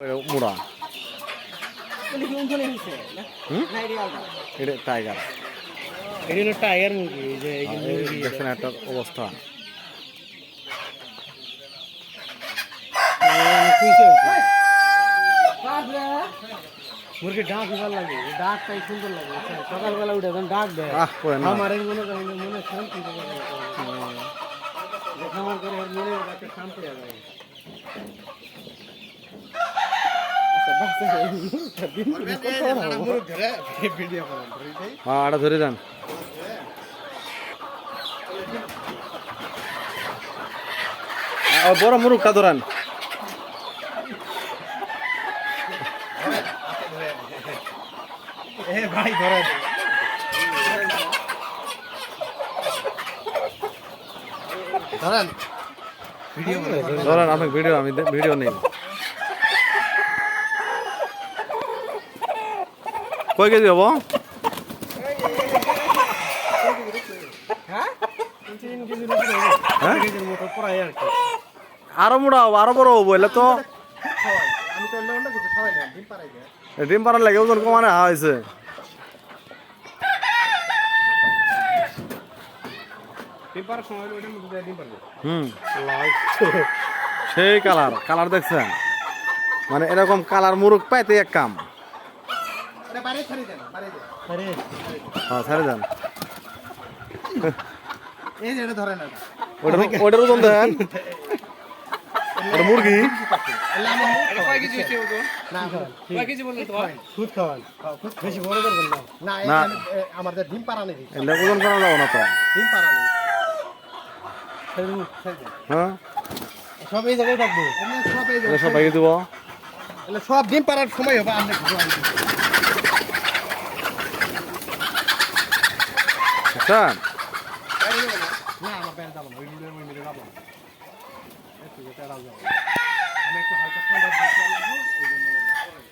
মুড়া। এটা টাইগার। এটা হলো টাইগার মুরগি এই যে এই দেখছেন একটা অবস্থা। মুরগি ডাক ভালো লাগে এই ডাকটাই সুন্দর লাগে বুঝছেন? সকালবেলা উঠে যখন ডাক দেয় আহ করে না। আমার এই মনে করেন মনে শান্তি খামার করে মনে শান্তি পাওয়া যায়। আচ্ছা, বাস, এই মুরগটা দিন করে কত বড় হব? হ্যাঁ এটা ধরে যান বড় মুরুখটা ধরান ভাই ধরেন ধরেন। ধরান, আমি ভিডিও আমি ভিডিও নেই। কয় কেজি হব আর মোটা হব আরও বড় হব এলে তো। ডিম পাড়ার লাগে ওজন কমানে হয়েছে সেই কালার কালার দেখছেন? মানে এরকম কালার মুরুখ পাইতে এক কাম এটা বাড়ি ছাড়ি দেন বাড়ি দেন আরে হ্যাঁ ছেড়ে যান এই যে এটা ধরে ওটার ওটার ওজন দেন। ওটা মুরগি? না আমাদের ডিম পাড়া নেই। ওজন করা যাব না তো। ডিম পাড়া নেই। হ্যাঁ? সব এই জায়গায় থাকব। সব এই এটা সব ভাগে দিব। সব ডিম পাড়ার সময় হবে আপনি কিছু আনবেন। আচ্ছা না আমার প্যান্ট যাব ওই রুলের ওই মিলে যাব একটু যেতে যাব আমি একটু হালকা ঠান্ডা